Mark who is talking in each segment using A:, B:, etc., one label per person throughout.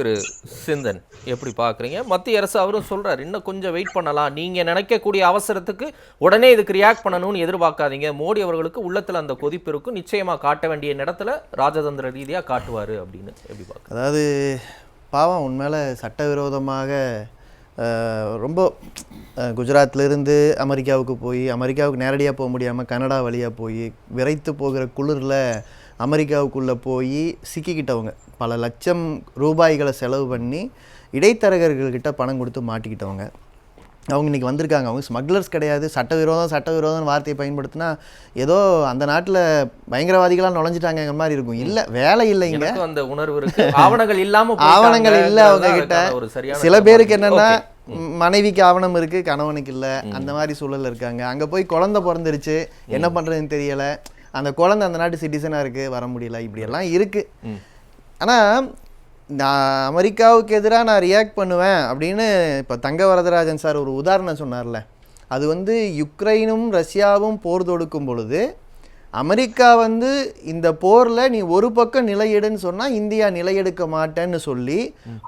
A: திரு சிந்தன் எப்படி பார்க்குறீங்க? மத்திய அரசு அவரும் சொல்கிறார் இன்னும் கொஞ்சம் வெயிட் பண்ணலாம். நீங்கள் நினைக்கக்கூடிய அவசரத்துக்கு உடனே இதுக்கு ரியாக்ட் பண்ணணும்னு எதிர்பார்க்காதீங்க. மோடி அவர்களுக்கு உள்ளத்தில் அந்த கொதிப்பு இருக்கும். நிச்சயமாக காட்ட வேண்டிய இடத்துல ராஜதந்திர ரீதியாக காட்டுவார் அப்படின்னு எப்படி பார்க்க
B: அதாவது பாவம் உண்மையில் சட்டவிரோதமாக ரொம்ப குஜராத்லேருந்து அமெரிக்காவுக்கு போய் அமெரிக்காவுக்கு நேரடியாக போக முடியாமல் கனடா வழியாக போய் விரைத்து போகிற குளிரில் அமெரிக்காவுக்குள்ளே போய் சிக்கிக்கிட்டவங்க. பல லட்சம் ரூபாய்களை செலவு பண்ணி இடைத்தரகர்கள்கிட்ட பணம் கொடுத்து மாட்டிக்கிட்டவங்க. அவங்க இன்னைக்கு வந்திருக்காங்க. அவங்க ஸ்மக்லர்ஸ் கிடையாது. சட்டவிரோதம் சட்டவிரோதம் வார்த்தையை பயன்படுத்தினா ஏதோ அந்த நாட்டில் பயங்கரவாதிகளாக நுழைஞ்சிட்டாங்கிற மாதிரி இருக்கும். இல்லை வேலை இல்லைங்க
A: அந்த உணர்வு இருக்கு. ஆவணங்கள் இல்லாம போயிட்டாங்க.
B: ஆவணங்கள் இல்ல அவங்க கிட்ட. சில பேருக்கு. என்னன்னா. மனைவிக்கு ஆவணம் இருக்கு கணவனுக்கு இல்ல. அந்த மாதிரி சூழல்ல இருக்காங்க. அங்க போய் குழந்தை பிறந்துருச்சு. என்ன பண்றதுன்னு தெரியல. அந்த குழந்தை அந்த நாட்டு சிட்டிசனா இருக்கு வர முடியல இப்படி எல்லாம் இருக்கு.
A: ம்.
B: ஆனா நான் அமெரிக்காவுக்கு எதிராக நான் ரியாக்ட் பண்ணுவேன் அப்படின்னு இப்போ தங்க வரதராஜன் சார் ஒரு உதாரணம் சொன்னார்ல. அது வந்து யுக்ரைனும் ரஷ்யாவும் போர் தொடுக்கும் பொழுது அமெரிக்கா வந்து இந்த போரில் நீ ஒரு பக்கம் நிலையெடுன்னு சொன்னால் இந்தியா நிலையெடுக்க மாட்டேன்னு சொல்லி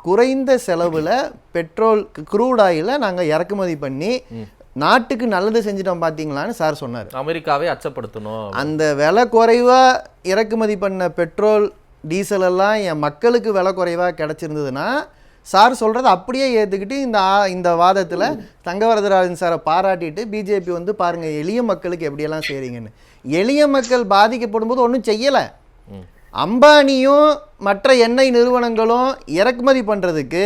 B: குறைந்த செலவில் பெட்ரோல் க்ரூட் ஆயிலை நாங்கள் இறக்குமதி பண்ணி நாட்டுக்கு நல்லது செஞ்சிட்டோம் பார்த்தீங்களான்னு சார் சொன்னார்.
A: அமெரிக்காவே அச்சப்படுத்தணும்.
B: அந்த விலை குறைவாக இறக்குமதி பண்ண பெட்ரோல் டீசல் எல்லாம் என் மக்களுக்கு விலை குறைவாக கிடச்சிருந்ததுன்னா சார் சொல்கிறத அப்படியே ஏற்றுக்கிட்டு இந்த இந்த வாதத்தில் தங்கவரதராஜன் சாரை பாராட்டிட்டு பிஜேபி வந்து பாருங்கள் எளிய மக்களுக்கு எப்படியெல்லாம் செய்கிறீங்கன்னு எளிய மக்கள் பாதிக்கப்படும் போது ஒன்றும் செய்யலை. அம்பானியும் மற்ற எண்ணெய் நிறுவனங்களும் இறக்குமதி பண்ணுறதுக்கு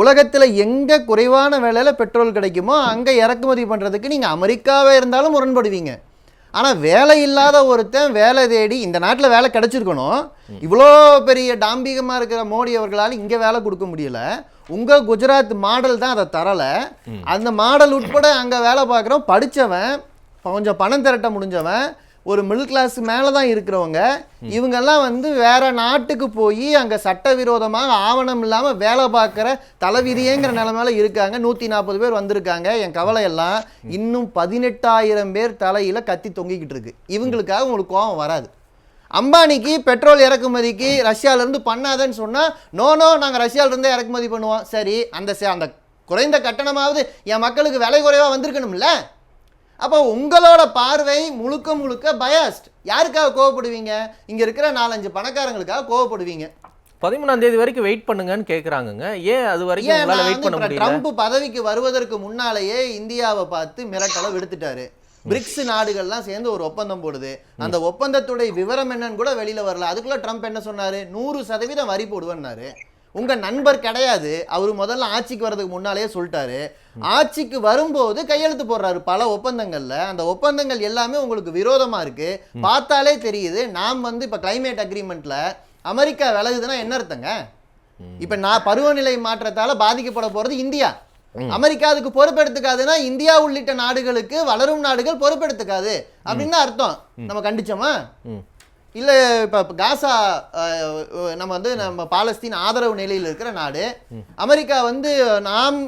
B: உலகத்தில் எங்கே குறைவான விலையில் பெட்ரோல் கிடைக்குமோ அங்கே இறக்குமதி பண்ணுறதுக்கு நீங்கள் அமெரிக்காவே இருந்தாலும் முரண்படுவீங்க. ஆனால் வேலை இல்லாத ஒருத்தன் வேலை தேடி இந்த நாட்டில் வேலை கிடைச்சிருக்கணும். இவ்வளோ பெரிய டாம்பிகமாக இருக்கிற மோடி அவர்களால் இங்கே வேலை கொடுக்க முடியல. உங்கள் குஜராத் மாடல் தான் அதை தரலை. அந்த மாடல் உட்பட அங்கே வேலை பார்க்குறோம் படித்தவன் கொஞ்சம் பணம் திரட்ட முடிஞ்சவன் ஒரு மிடில் கிளாஸ் மேலே தான் இருக்கிறவங்க இவங்கெல்லாம் வந்து வேற நாட்டுக்கு போய் அங்கே சட்டவிரோதமாக ஆவணம் இல்லாமல் வேலை பார்க்குற தலைவிதியேங்கிற நிலமையில இருக்காங்க. நூற்றி நாற்பது பேர் வந்திருக்காங்க. என் கவலையெல்லாம் இன்னும் பதினெட்டாயிரம் பேர் தலையில் கத்தி தொங்கிக்கிட்டு இருக்கு. இவங்களுக்காக உங்களுக்கு கோபம் வராது. அம்பானிக்கு பெட்ரோல் இறக்குமதிக்கு ரஷ்யாவிலேருந்து பண்ணாதன்னு சொன்னால் நோ நோ நாங்கள் ரஷ்யாவிலேருந்தே இறக்குமதி பண்ணுவோம். சரி அந்த ச- அந்த குறைந்த கட்டணமாவது என் மக்களுக்கு விலை குறைவாக வந்திருக்கணும்ல? அப்போ உங்களோட பார்வை முழுக்க முழுக்க பயாஸ்ட் யாருக்காக கோவப்படுவீங்க? இங்கே இருக்கிற நாலஞ்சு பணக்காரங்களுக்காக கோவப்படுவீங்க.
A: பதிமூணாம் தேதி வரைக்கும் வெயிட் பண்ணுங்கன்னு கேக்குறாங்கங்க. ஏன் அது வரைக்கும் உங்களால வெயிட் பண்ண முடியல?
B: ட்ரம்ப் பதவிக்கு வருவதற்கு முன்னாலேயே இந்தியாவை பார்த்து மிரட்டலை விடுத்துட்டாரு. பிரிக்ஸ் நாடுகள்லாம் சேர்ந்து ஒரு ஒப்பந்தம் போடுது. அந்த ஒப்பந்தத்துடைய விவரம் என்னன்னு கூட வெளியில வரல. அதுக்குள்ள ட்ரம்ப் என்ன சொன்னாரு? நூறு சதவீதம் வரி போடுவேன்னாரு. உங்கள் நண்பர் கிடையாது. அவர் முதல்ல ஆட்சிக்கு வர்றதுக்கு முன்னாலேயே சொல்லிட்டாரு. ஆட்சிக்கு வரும்போது கையெழுத்து போடுறாரு பல ஒப்பந்தங்கள்ல. அந்த ஒப்பந்தங்கள் எல்லாமே உங்களுக்கு விரோதமா இருக்கு. பார்த்தாலே தெரியுது நாம் வந்து இப்போ கிளைமேட் அக்ரிமெண்ட்ல அமெரிக்கா விலகுதுன்னா என்ன அர்த்தங்க? இப்ப நான் பருவநிலை மாற்றத்தால பாதிக்கப்பட போறது இந்தியா. அமெரிக்கா அதுக்கு பொறுப்பெடுத்துக்காதுன்னா இந்தியா உள்ளிட்ட நாடுகளுக்கு வளரும் நாடுகள் பொறுப்பெடுத்துக்காது. அப்படின்னு தான் அர்த்தம். நம்ம கண்டிச்சோமா? இல்ல இப்ப காசா நம்ம வந்து நம்ம பாலஸ்தீன் ஆதரவு நிலையில் இருக்கிற நாடு. அமெரிக்கா வந்து நாம்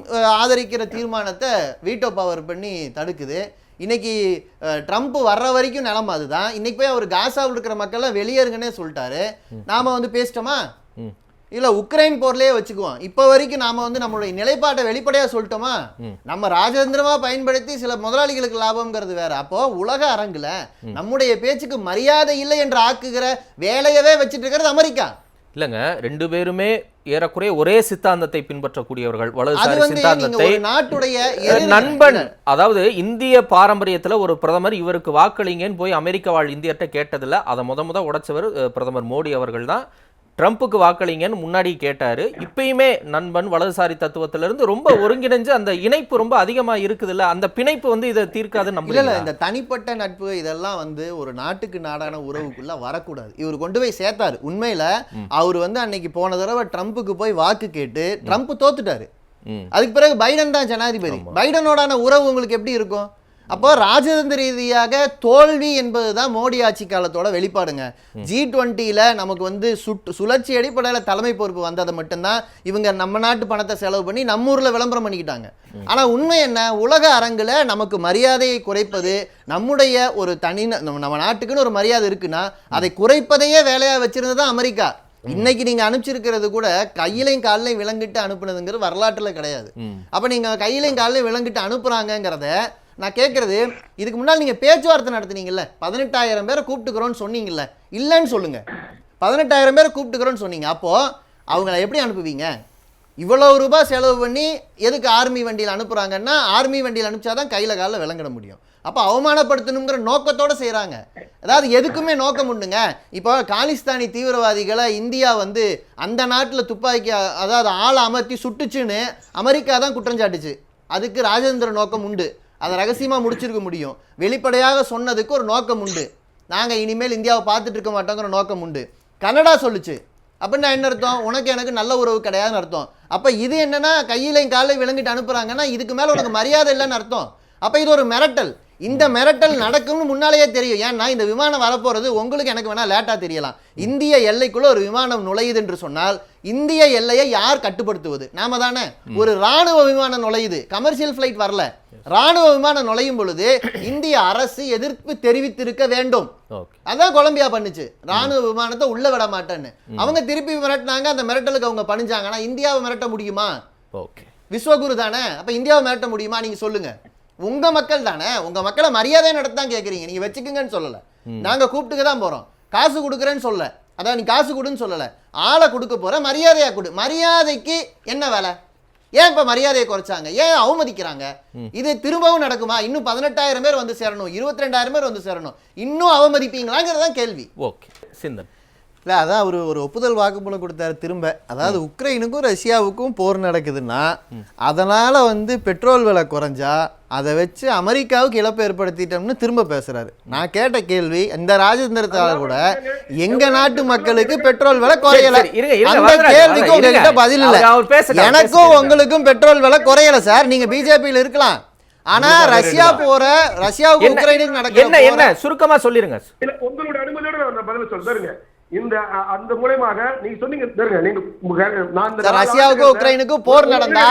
B: ஆதரிக்கிற தீர்மானத்தை வீட்டோ பவர் பண்ணி தடுக்குது. இன்னைக்கு ட்ரம்ப் வர்ற வரைக்கும் நிலைமை அதுதான். இன்னைக்கு போய் அவர் காசாவில் இருக்கிற மக்கள்லாம் வெளியேறுங்கன்னே சொல்லிட்டாரு. நாம வந்து பேசிட்டோமா. இல்ல உக்ரைன் போர்லயே வச்சுக்குவோம். இப்போ வரைக்கும் நாம வந்து நம்மளுடைய நிலைப்பாட்டை வெளிப்படையா சொல்லிட்டோமா? நம்ம ராஜதந்திரமா பயன்படுத்தி சில முதலாளிகளுக்கு லாபம்ங்கிறது வேற. அப்போ உலக அரங்குல நம்முடைய பேச்சுக்கு மரியாதை இல்லை என்று ஆக்குகிற வேலையவே வச்சிட்டு இருக்கிறது அமெரிக்கா.
A: இல்லங்க ரெண்டு பேருமே ஏறக்குறைய ஒரே சித்தாந்தத்தை பின்பற்றக்கூடியவர்கள். வலதுசாரி சித்தாந்தத்தை
B: ஒரு நாட்டுடைய
A: நண்பன் அதாவது இந்திய பாரம்பரியத்துல ஒரு பிரதமர் இவருக்கு வாக்களிங்கன்னு போய் அமெரிக்க வாழ் இந்தியர்கிட்ட கேட்டதில்ல. அதை முத முத உடைச்சவர் பிரதமர் மோடி அவர்கள் தான். ட்ரம்ப்புக்கு வாக்களிங்கன்னு முன்னாடி கேட்டாரு. இப்பயுமே நண்பன் வலதுசாரி தத்துவத்திலிருந்து ரொம்ப ஒருங்கிணைஞ்சு அந்த இணைப்பு ரொம்ப அதிகமா இருக்குதுல்ல அந்த பிணைப்பு வந்து இதை தீர்க்காதுன்னு
B: இல்ல இல்ல இந்த தனிப்பட்ட நட்பு இதெல்லாம் வந்து ஒரு நாட்டுக்கு நாடான உறவுக்குள்ள வரக்கூடாது. இவர் கொண்டு போய் சேர்த்தாரு. உண்மையில அவர் வந்து அன்னைக்கு போன தடவை ட்ரம்ப்புக்கு போய் வாக்கு கேட்டு ட்ரம்ப் தோத்துட்டாரு. அதுக்கு பிறகு பைடன் தான் ஜனாதிபதி. பைடனோடான உறவு உங்களுக்கு எப்படி இருக்கும்? அப்போ ராஜதந்திர ரீதியாக தோல்வி என்பது தான் மோடி ஆட்சி காலத்தோட வெளிப்பாடுங்க. ஜி டுவெண்ட்டியில் நமக்கு வந்து சுட்டு சுழற்சி அடிப்படையில் தலைமை பொறுப்பு வந்ததை மட்டும்தான் இவங்க நம்ம நாட்டு பணத்தை செலவு பண்ணி நம்ம ஊரில் விளம்பரம் பண்ணிக்கிட்டாங்க. ஆனால் உண்மை என்ன? உலக அரங்கில் நமக்கு மரியாதையை குறைப்பது நம்முடைய ஒரு தனி நம்ம நாட்டுக்குன்னு ஒரு மரியாதை இருக்குன்னா அதை குறைப்பதையே வேலையாக வச்சிருந்தது தான் அமெரிக்கா இன்னைக்கு நீங்க அனுப்பிச்சிருக்கிறது கூட கையிலையும் காலையும் விலங்கிட்டு அனுப்புனதுங்கிறது வரலாற்றுல கிடையாது. அப்ப நீங்க கையிலையும் காலையும் விலங்கிட்டு அனுப்புறாங்கங்கிறத நான் கேட்குறது இதுக்கு முன்னால் நீங்கள் பேச்சுவார்த்தை நடத்துனீங்கல்ல பதினெட்டாயிரம் பேரை கூப்பிட்டுக்கிறோன்னு சொன்னீங்கல்ல இல்லைன்னு சொல்லுங்கள் பதினெட்டாயிரம் பேரை கூப்பிட்டுக்கிறோன்னு சொன்னீங்க அப்போது அவங்கள எப்படி அனுப்புவீங்க? இவ்வளோ ரூபாய் செலவு பண்ணி எதுக்கு ஆர்மி வண்டியில் அனுப்புகிறாங்கன்னா ஆர்மி வண்டியில் அனுப்பிச்சா தான் கையில் காலில் விளங்கிட முடியும். அப்போ அவமானப்படுத்தணுங்கிற நோக்கத்தோடு செய்கிறாங்க அதாவது எதுக்குமே நோக்கம் உண்டுங்க. இப்போ காலிஸ்தானி தீவிரவாதிகளை இந்தியா வந்து அந்த நாட்டில் துப்பாக்கி அதாவது ஆளை அமர்த்தி சுட்டுச்சுன்னு அமெரிக்கா தான் குற்றம் சாட்டுச்சு அதுக்கு ராஜேந்திர நோக்கம் உண்டு. அதை ரகசியமாக முடிச்சிருக்க முடியும். வெளிப்படையாக சொன்னதுக்கு ஒரு நோக்கம் உண்டு. நாங்கள் இனிமேல் இந்தியாவை பார்த்துட்டு இருக்க மாட்டோங்கிற நோக்கம் உண்டு. கனடா சொல்லுச்சு. அப்படின்னா என்ன அர்த்தம்? உனக்கு எனக்கு நல்ல உறவு கிடையாதுன்னு அர்த்தம். அப்போ இது என்னன்னா கையிலையும் காலையும் விளங்கிட்டு அனுப்புறாங்கன்னா இதுக்கு மேலே உனக்கு மரியாதை இல்லைன்னு அர்த்தம். அப்போ இது ஒரு மிரட்டல். இந்த மிரட்டல் நடக்கும்னு முன்னாலேயே தெரியும். ஏன்னா இந்த விமானம் வரப்போறது உங்களுக்கு எனக்கு வேணா லேட்டா தெரியலாம். இந்திய எல்லைக்குள்ள ஒரு விமானம் நுழையுது என்று சொன்னால் இந்திய எல்லையை யார் கட்டுப்படுத்துவது? நாம தானே? ஒரு ராணுவ விமானம் நுழையுது. கமர்ஷியல் ஃபிளைட் வரல. ராணுவ விமானம் நுழையும் பொழுது இந்திய அரசு எதிர்ப்பு தெரிவித்திருக்க வேண்டும். அதான் கொலம்பியா பண்ணுச்சு. ராணுவ விமானத்தை உள்ள விட மாட்டேன்னு. அவங்க திருப்பி மிரட்டினாங்க. அந்த மிரட்டலுக்கு அவங்க பணிஞ்சாங்கன்னா இந்தியாவை மிரட்ட முடியுமா?
A: ஓகே
B: விஸ்வகுரு தானே? அப்ப இந்தியாவை மிரட்ட முடியுமா? நீங்க சொல்லுங்க. உங்க மக்கள் தானே? உங்க மக்களை மரியாதை நடத்தான் கேக்குறீங்க. நீங்க வச்சுக்குங்கன்னு சொல்லல. நாங்க கூப்பிட்டுக்க தான் போறோம். காசு கொடுக்குறேன்னு சொல்லல. அதான் நீ காசு கொடுன்னு சொல்லல. ஆளை கொடுக்க போற மரியாதையா கொடு. மரியாதைக்கு என்ன வேலை? ஏன் இப்ப மரியாதையை குறைச்சாங்க? ஏன் அவமதிக்கிறாங்க? இது திரும்பவும் நடக்குமா? இன்னும் பதினெட்டாயிரம் பேர் வந்து சேரணும். இருபத்தி ரெண்டாயிரம் பேர் வந்து சேரணும். இன்னும் அவமதிப்பீங்களாங்கிறதான் கேள்வி.
A: ஓகே. சிந்தன்.
B: இல்லை அதான் அவர் ஒரு ஒப்புதல் வாக்குமூலம் கொடுத்தாரு திரும்ப. அதாவது உக்ரைனுக்கும் ரஷ்யாவுக்கும் போர் நடக்குதுன்னா அதனால வந்து பெட்ரோல் விலை குறைஞ்சா அதை வச்சு அமெரிக்காவுக்கு இழப்பு ஏற்படுத்திட்டோம்னு திரும்ப பேசுறாரு. நான் கேட்ட கேள்வி இந்த ராஜேந்திரத்தால கூட எங்க நாட்டு மக்களுக்கு பெட்ரோல் விலை குறையல. அந்த கேள்விக்கு. உங்ககிட்ட பதில் இல்ல. எனக்கும். உங்களுக்கும் பெட்ரோல் விலை குறையல சார். நீங்க பிஜேபியில் இருக்கலாம். ஆனா ரஷ்யா போற ரஷ்யாவுக்கு உக்ரைனுக்கு நடக்கிற
A: என்ன என்ன? சுருக்கமா சொல்லிருங்க.
C: உங்களோட அனுமதியோட நான் பதில் இந்த அந்த மூலயமாக நீங்க சொன்னீங்க
B: ரஷ்யாவுக்கும் உக்ரைனுக்கும் போர் நடந்தா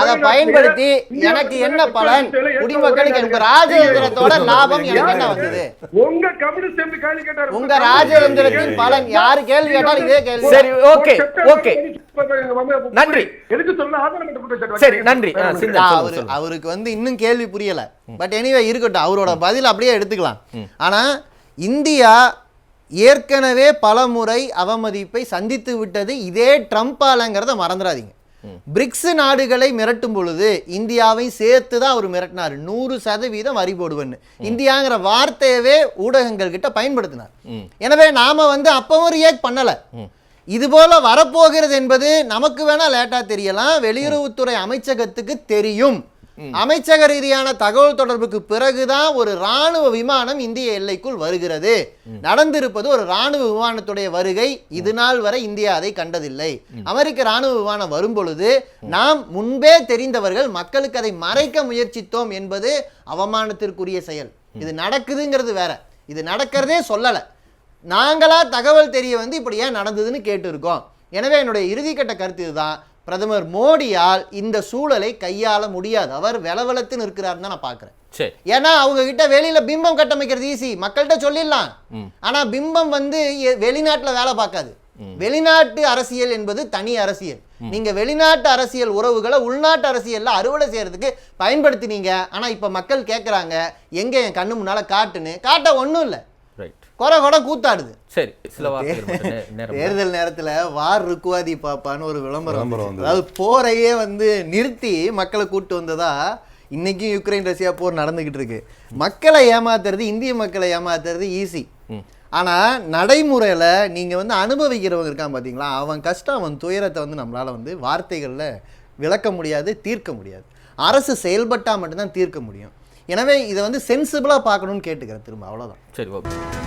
B: அதை பயன்படுத்தி எனக்கு என்ன பலன்? குடிமக்களுக்கு எனக்கு ராஜதந்திரத்தோட லாபம் எனக்கு என்ன வந்தது?
C: உங்க கம்யூனிஸ்ட் எப்படி கேள்வி கேட்டாரு
B: உங்க ராஜதந்திரத்தின் பலன் யாரு கேள்வி கேட்டாலும் இதே கேள்வி.
A: சரி, ஓகே, ஓகே. நன்றி.
C: எதுக்கு குற்றச்சாட்டு
A: சரி நன்றி.
B: அவருக்கு வந்து இன்னும் கேள்வி புரியல. பட் எனிவே இருக்கட்டும். அவரோட பதில் அப்படியே எடுத்துக்கலாம். ஆனா இந்தியா ஏற்கனவே பல முறை அவமதிப்பை சந்தித்து விட்டது இதே ட்ரம்பாலங்கிறத மறந்துடாதீங்க. பிரிக்ஸ் நாடுகளை மிரட்டும் பொழுது இந்தியாவை சேர்த்து தான் அவர் மிரட்டினார். நூறு சதவீதம் வரி போடுவேன்னு. இந்தியாங்கிற வார்த்தையவே ஊடகங்கள் கிட்ட பயன்படுத்தினார். எனவே நாம வந்து அப்பவும் ரியாக்ட் பண்ணல. இது போல வரப்போகிறது என்பது நமக்கு வேணா லேட்டா தெரியலாம். வெளியுறவுத்துறை அமைச்சகத்துக்கு தெரியும். அமைச்சக ரீதியான தகவல் தொடர்புக்கு பிறகுதான் ஒரு ராணுவ விமானம் இந்திய எல்லைக்குள் வருகிறது. நடந்திருப்பது ஒரு ராணுவ விமானத்துடைய வருகை. இது நாள் வரை இந்தியா அதை கண்டதில்லை. அமெரிக்க ராணுவ விமானம் வரும் பொழுது நாம் முன்பே தெரிந்தவர்கள் மக்களுக்கு அதை மறைக்க முயற்சித்தோம் என்பது அவமானத்திற்குரிய செயல். இது நடக்குதுங்கிறது வேற. இது நடக்கிறதே சொல்லலை. நாங்களா தகவல் தெரிய வந்து இப்படி ஏன் நடந்ததுன்னு கேட்டிருக்கோம். எனவே என்னுடைய இறுதிக்கட்ட கருத்து இதுதான். பிரதமர் மோடியால் இந்த சூழலை கையாள முடியாது. அவர் வெலவெலத்து நிற்கிறாருன்னு தான் நான் பார்க்குறேன்.
A: சரி.
B: ஏன்னா அவங்க கிட்ட வெளியில பிம்பம் கட்டமைக்கிறது ஈஸி மக்கள்கிட்ட சொல்லிடலாம். ஆனா பிம்பம் வந்து வெளிநாட்டுல வேலை பார்க்காது. வெளிநாட்டு அரசியல் என்பது தனி அரசியல். நீங்க வெளிநாட்டு அரசியல் உறவுகளை உள்நாட்டு அரசியல்ல அறுவடை செய்யறதுக்கு பயன்படுத்தினீங்க. ஆனா இப்ப மக்கள் கேக்குறாங்க எங்க என் கண்ணு முன்னால காட்டுன்னு. காட்ட ஒண்ணும் இல்ல. குறை குறை கூத்தாடுது.
A: சரி சில
B: தேர்தல் நேரத்துல வார் ருக்குவாதி பாப்பான்னு ஒரு விளம்பரம். அதாவது போரையே வந்து நிறுத்தி மக்களை கூட்டு வந்ததா இன்னைக்கும் யுக்ரைன் ரஷ்யா போர் நடந்துகிட்டு இருக்கு. மக்களை ஏமாத்துறது இந்திய மக்களை ஏமாத்துறது ஈஸி ஆனா நடைமுறையில நீங்க வந்து அனுபவிக்கிறவங்க இருக்கான் பாத்தீங்களா? அவன் கஷ்டம் அவன் துயரத்தை வந்து நம்மளால வந்து வார்த்தைகள்ல விளக்க முடியாது தீர்க்க முடியாது. அரசு செயல்பட்டா மட்டும்தான் தீர்க்க முடியும். எனவே இதை வந்து சென்சிபிளாக பார்க்கணும்னு கேட்டுக்கிறேன் திரும்ப அவ்வளோதான்
A: சரி ஓகே